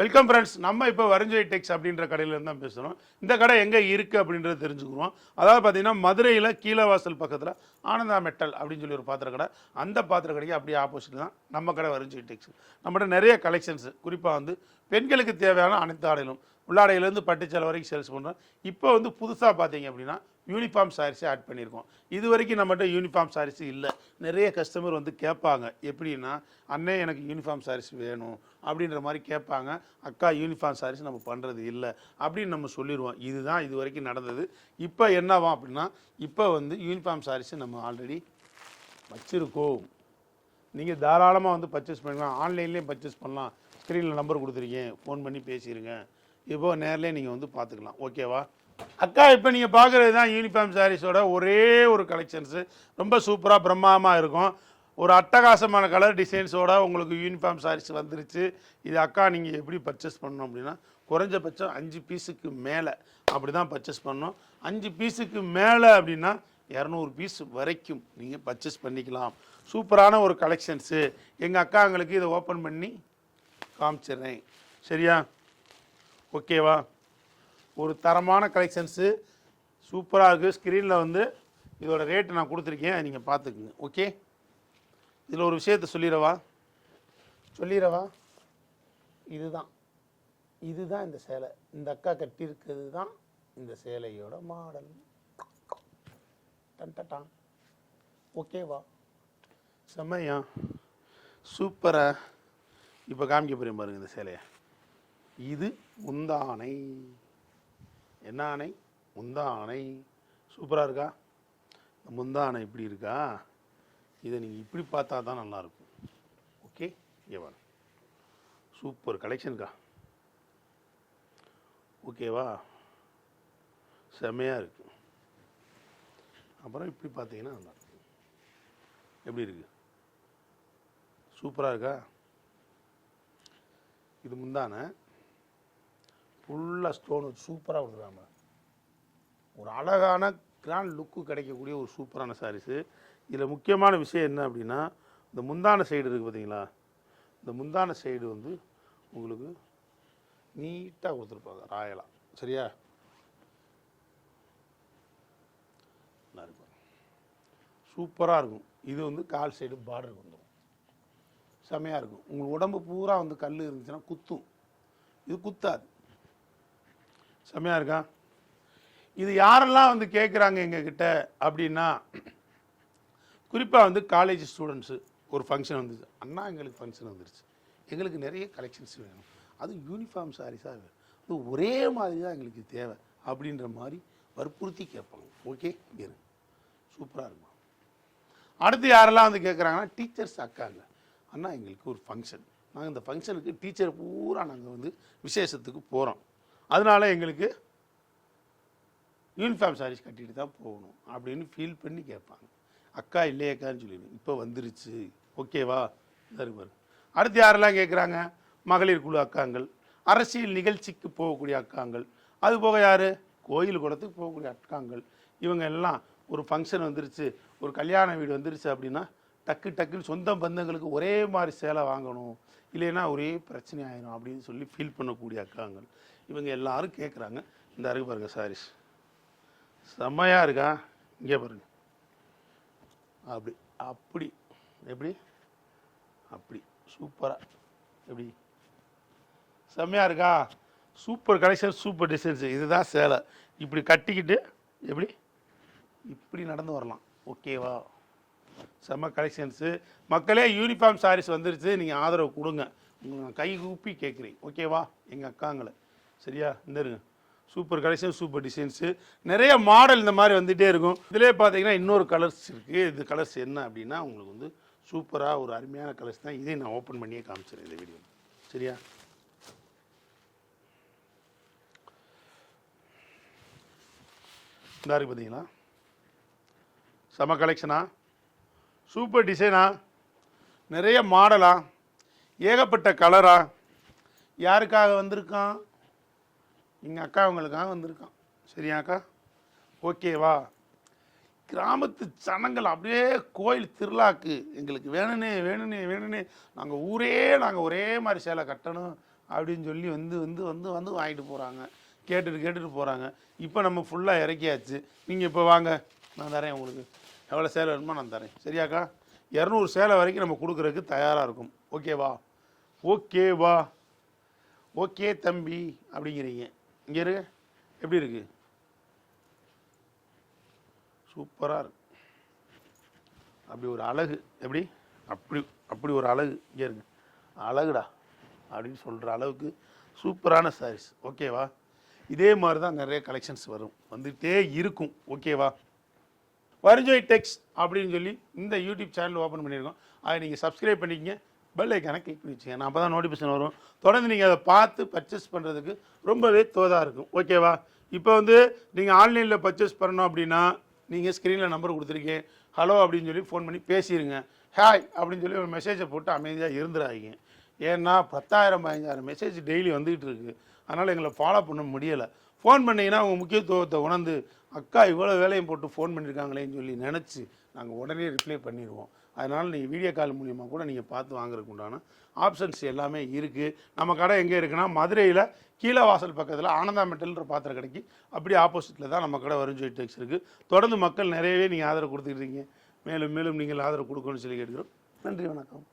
Welcome friends நம்ம இப்போ வரிஞ்சை டெக்ஸ் அப்படின்ற கடையிலேருந்து தான் பேசுகிறோம் இந்த கடை எங்கே இருக்குது அப்படின்றத தெரிஞ்சுக்கிறோம். அதாவது பார்த்தீங்கன்னா மதுரையில் கீழவாசல் பக்கத்தில் ஆனந்தா மெட்டல் அப்படின்னு சொல்லி ஒரு பாத்திர கடை. அந்த பாத்திர கடைக்கு அப்படியே ஆப்போசிட் தான் நம்ம கடை வரிஞ்சை டெக்ஸ் நம்மகிட்ட நிறைய கலெக்ஷன்ஸ் குறிப்பாக வந்து பெண்களுக்கு தேவையான அனைத்து ஆடைகளும். உள்ளாடையிலேருந்து பட்டுச்சலை வரைக்கும் சேல்ஸ் பண்ணுறோம் இப்போ வந்து புதுசாக பார்த்தீங்க அப்படின்னா யூனிஃபார்ம் சாரீஸே ஆட் பண்ணியிருக்கோம். இது வரைக்கும் நம்மகிட்ட யூனிஃபார்ம் சாரீஸ் இல்லை. நிறைய கஸ்டமர் வந்து கேட்பாங்க. எப்படின்னா அண்ணே எனக்கு யூனிஃபார்ம் சாரீஸ் வேணும். அப்படின்ற மாதிரி கேட்பாங்க. அக்கா யூனிஃபார்ம் சாரீஸ் நம்ம பண்ணுறது இல்லை. அப்படின்னு நம்ம சொல்லிடுவோம். இதுதான் இது வரைக்கும் நடந்தது. இப்போ என்னவா அப்படின்னா இப்போ வந்து யூனிஃபார்ம் சாரீஸ் நம்ம ஆல்ரெடி வச்சுருக்கோம். நீங்கள் தாராளமாக வந்து பர்ச்சேஸ் பண்ணிக்கலாம் ஆன்லைன்லேயும் பர்ச்சேஸ் பண்ணலாம். ஸ்க்ரீனில் நம்பர் கொடுத்துருக்கேன். ஃபோன் பண்ணி பேசிடுங்க இப்போ நேர்லேயே நீங்கள் வந்து பார்த்துக்கலாம் ஓகேவா அக்கா இப்போ நீங்கள் பார்க்குறது தான் யூனிஃபார்ம் சாரீஸோட ஒரே ஒரு கலெக்ஷன்ஸு ரொம்ப சூப்பராக பிரம்மாண்டமாக இருக்கும். ஒரு அட்டகாசமான கலர் டிசைன்ஸோட உங்களுக்கு யூனிஃபார்ம் சாரீஸ் வந்துருச்சு. இது அக்கா நீங்கள் எப்படி பர்ச்சேஸ் பண்ணணும் அப்படின்னா குறைஞ்சபட்சம் அஞ்சு பீஸுக்கு மேலே அப்படி தான் பர்ச்சேஸ் பண்ணணும். அஞ்சு பீஸுக்கு மேலே அப்படின்னா இரநூறு பீஸ் வரைக்கும் நீங்கள் பர்ச்சேஸ் பண்ணிக்கலாம். சூப்பரான ஒரு கலெக்ஷன்ஸு எங்கள் அக்காங்களுக்கு இதை ஓப்பன் பண்ணி காமிச்சிடுறேன். சரியா? ஓகேவா? ஒரு தரமான கலெக்ஷன்ஸு சூப்பராக இருக்குது ஸ்க்ரீனில் வந்து இதோட ரேட்டு நான் கொடுத்துருக்கேன். நீங்கள் பார்த்துக்குங்க. ஓகே இதில் ஒரு விஷயத்த சொல்லிடவா சொல்லிடவா இதுதான். இதுதான் இந்த சேலை. இந்த அக்கா கட்டியிருக்கிறது தான் இந்த சேலையோட மாடல். டன்டட்டான் ஓகேவா? செம்மையா? சூப்பராக இப்போ காமிக்க போகிறேன் பாருங்கள் இந்த சேலையை. இது முந்தானை. என்ன ஆணை? முந்தானை. சூப்பராக இருக்கா? இந்த முந்தானை இப்படி இருக்கா? இதை நீங்கள் இப்படி பார்த்தா தான் நல்லாயிருக்கும் ஓகே ஏவா சூப்பர் கலெக்ஷன்க்கா ஓகேவா? செம்மையாக இருக்கு. அப்புறம் இப்படி பார்த்தீங்கன்னா நல்லா இருக்கும். எப்படி இருக்கு? சூப்பராக இருக்கா? இது முந்தான. ஃபுல்லாக ஸ்டோன் சூப்பராக கொடுத்துருக்காங்க ஒரு அழகான கிராண்ட் லுக்கு கிடைக்கக்கூடிய ஒரு சூப்பரான சாரீஸு இதில் முக்கியமான விஷயம் என்ன அப்படின்னா இந்த முந்தான சைடு இருக்குது பார்த்தீங்களா இந்த முந்தான சைடு வந்து உங்களுக்கு நீட்டாக கொடுத்துருப்பாங்க ராயலாக சரியா? நல்லா இருக்கும். சூப்பராக இருக்கும். இது வந்து கால் சைடு பார்டர் வந்துடும் செமையாக இருக்கும். உங்கள் உடம்பு பூரா வந்து கல் இருந்துச்சுன்னா குத்தும். இது குத்தாது. செம்மையாக இருக்கா? இது யாரெல்லாம் வந்து கேட்குறாங்க எங்ககிட்ட அப்படின்னா குறிப்பாக வந்து காலேஜ் ஸ்டூடெண்ட்ஸு ஒரு ஃபங்க்ஷன் வந்துச்சு. அண்ணா எங்களுக்கு ஃபங்க்ஷன் வந்துருச்சு. எங்களுக்கு நிறைய கலெக்ஷன்ஸ் வேணும். அது யூனிஃபார்ம் சாரீஸாக வேணும். அது ஒரே மாதிரி தான் எங்களுக்கு தேவை அப்படின்ற மாதிரி வற்புறுத்தி கேட்பாங்க. ஓகே இரு. சூப்பராக இருக்கும். அடுத்து யாரெல்லாம் வந்து கேட்குறாங்கன்னா டீச்சர்ஸ் அக்காங்க அண்ணா எங்களுக்கு ஒரு ஃபங்க்ஷன் நாங்கள் இந்த ஃபங்க்ஷனுக்கு டீச்சர் பூரா நாங்கள் வந்து விசேஷத்துக்கு போகிறோம் அதனால எங்களுக்கு யூனிஃபார்ம் சாரீஸ் கட்டிட்டு தான் போகணும் அப்படின்னு ஃபீல் பண்ணி கேட்பாங்க. அக்கா இல்லையக்கான்னு சொல்லிடுவேன் இப்போ வந்துருச்சு. ஓகேவா இதா அடுத்து யாரெல்லாம் கேட்குறாங்க மகளிர் குழு அக்காங்கள். அரசியல் நிகழ்ச்சிக்கு போகக்கூடிய அக்காங்கள். அது போக யார்? கோயில் குளத்துக்கு போகக்கூடிய அக்காங்கள். இவங்க எல்லாம் ஒரு ஃபங்க்ஷன் வந்துருச்சு. ஒரு கல்யாண வீடு வந்துருச்சு அப்படின்னா டக்கு டக்குன்னு சொந்த பந்தங்களுக்கு ஒரே மாதிரி சேலை வாங்கணும். இல்லைன்னா ஒரே பிரச்சனை ஆயிரும் அப்படின்னு சொல்லி ஃபீல் பண்ணக்கூடிய அக்காங்கள். இவங்க எல்லாரும் கேட்குறாங்க இந்த அருகு பாருங்க சாரீஸ். செம்மையாக இருக்கா? இங்கே பாருங்க. அப்படி அப்படி எப்படி? அப்படி சூப்பராக எப்படி? செம்மையாக இருக்கா? Super collection super designs. இதுதான் சேலை. இப்படி கட்டிக்கிட்டு எப்படி? இப்படி நடந்து வரலாம். ஓகேவா செம்ம கலெக்ஷன்ஸு. மக்களே யூனிஃபார்ம் சாரீஸ் வந்துருச்சு. நீங்கள் ஆதரவு கொடுங்க. உங்களை நான் கை கூப்பி கேட்குறேன் ஓகேவா எங்கள் அக்காங்களை. சரியா? இந்த இருங்க. சூப்பர் கலெக்ஷன் சூப்பர் டிசைன்ஸு நிறைய மாடல் இந்த மாதிரி வந்துகிட்டே இருக்கும். இதிலே பார்த்தீங்கன்னா இன்னொரு கலர்ஸ் இருக்குது இது கலர்ஸ் என்ன அப்படின்னா உங்களுக்கு வந்து சூப்பராக ஒரு அருமையான கலர்ஸ் தான். இதையும் நான் ஓப்பன் பண்ணியே காமிச்சிடுறேன் இந்த வீடியோ சரியா? இந்த பார்த்தீங்களா செம கலெக்ஷனா சூப்பர் டிசைனா நிறைய மாடலா ஏகப்பட்ட கலரா யாருக்காக வந்திருக்கான்? எங்கள் அக்கா அவங்களுக்காக வந்திருக்கான். சரியாக்கா ஓகேவா கிராமத்து சனங்கள் அப்படியே கோயில் திருவிழாக்கு எங்களுக்கு வேணுனே வேணுனே வேணுனே நாங்கள் ஊரே நாங்கள் ஒரே மாதிரி சேலை கட்டணும் அப்படின்னு சொல்லி வந்து வந்து வந்து வந்து வாங்கிட்டு போகிறாங்க கேட்டுட்டு கேட்டுட்டு போகிறாங்க இப்போ நம்ம ஃபுல்லாக இறக்கியாச்சு. நீங்கள் இப்போ வாங்க. நான் தரேன் உங்களுக்கு. எவ்வளோ சேலை வேணுமோ நான் தரேன். சரியாக்கா இரநூறு சேலை வரைக்கும் நம்ம கொடுக்குறதுக்கு தயாராக இருக்கும். ஓகேவா ஓகேவா ஓகே தம்பி அப்படிங்கிறீங்க. இங்கே இருக்கு எப்படி இருக்கு? சூப்பராக இருக்கு. அப்படி ஒரு அழகு. எப்படி? அப்படி அப்படி ஒரு அழகு இங்கே இருக்கு. அழகுடா. அப்படின்னு சொல்கிற அளவுக்கு சூப்பரான சாரீஸ் ஓகேவா இதே மாதிரி தான் நிறைய கலெக்ஷன்ஸ் வரும். வந்துகிட்டே இருக்கும். ஓகேவா வரிஞ்சோய் டெக்ஸ் அப்படின்னு சொல்லி இந்த யூடியூப் சேனல் ஓப்பன் பண்ணியிருக்கோம். அதை நீங்கள் சப்ஸ்கிரைப் பண்ணிக்கங்க. பெல் ஐக்கானை கிளிக் பண்ணி நான் அப்போ தான் நோட்டிஃபிகேஷன் வரும். தொடர்ந்து நீங்கள் அதை பார்த்து பர்ச்சேஸ் பண்ணுறதுக்கு ரொம்பவே தோதாக இருக்கும். ஓகேவா இப்போ வந்து நீங்கள் ஆன்லைனில் பர்ச்சேஸ் பண்ணணும் அப்படின்னா நீங்கள் ஸ்க்ரீனில் நம்பர் கொடுத்துருக்கேன். ஹலோ அப்படின்னு சொல்லி ஃபோன் பண்ணி பேசிடுங்க ஹாய் அப்படின்னு சொல்லி ஒரு மெசேஜை போட்டு அமைதியாக இருந்துடாதீங்க. ஏன்னா பத்தாயிரம் பதினஞ்சாயிரம் மெசேஜ் டெய்லி வந்துக்கிட்டு இருக்குது அதனால் எங்களை ஃபாலோ பண்ண முடியலை. ஃபோன் பண்ணிங்கன்னா அவங்க முக்கியத்துவத்தை உணர்ந்து அக்கா இவ்வளோ வேலையும் போட்டு ஃபோன் பண்ணியிருக்காங்களேன்னு சொல்லி நினச்சி நாங்கள் உடனே ரிப்ளை பண்ணிடுவோம். அதனால் நீங்கள் வீடியோ கால் மூலிமா கூட நீங்கள் பார்த்து வாங்குறதுக்கு உண்டான ஆப்ஷன்ஸ் எல்லாமே இருக்குது நம்ம கடை எங்கே இருக்குன்னா மதுரையில் கீழே வாசல் பக்கத்தில் ஆனந்தா மெட்டல்ன்ற பாத்திரம் கடைக்கு அப்படியே ஆப்போசிட்டில் தான் நம்ம கடை வரும் டெக்ஸ் இருக்குது தொடர்ந்து மக்கள் நிறையவே நீங்கள் ஆதரவு கொடுத்துருக்கீங்க மேலும் மேலும் நீங்கள் ஆதரவு கொடுக்கணும்னு சொல்லி கேட்குறோம் நன்றி வணக்கம்.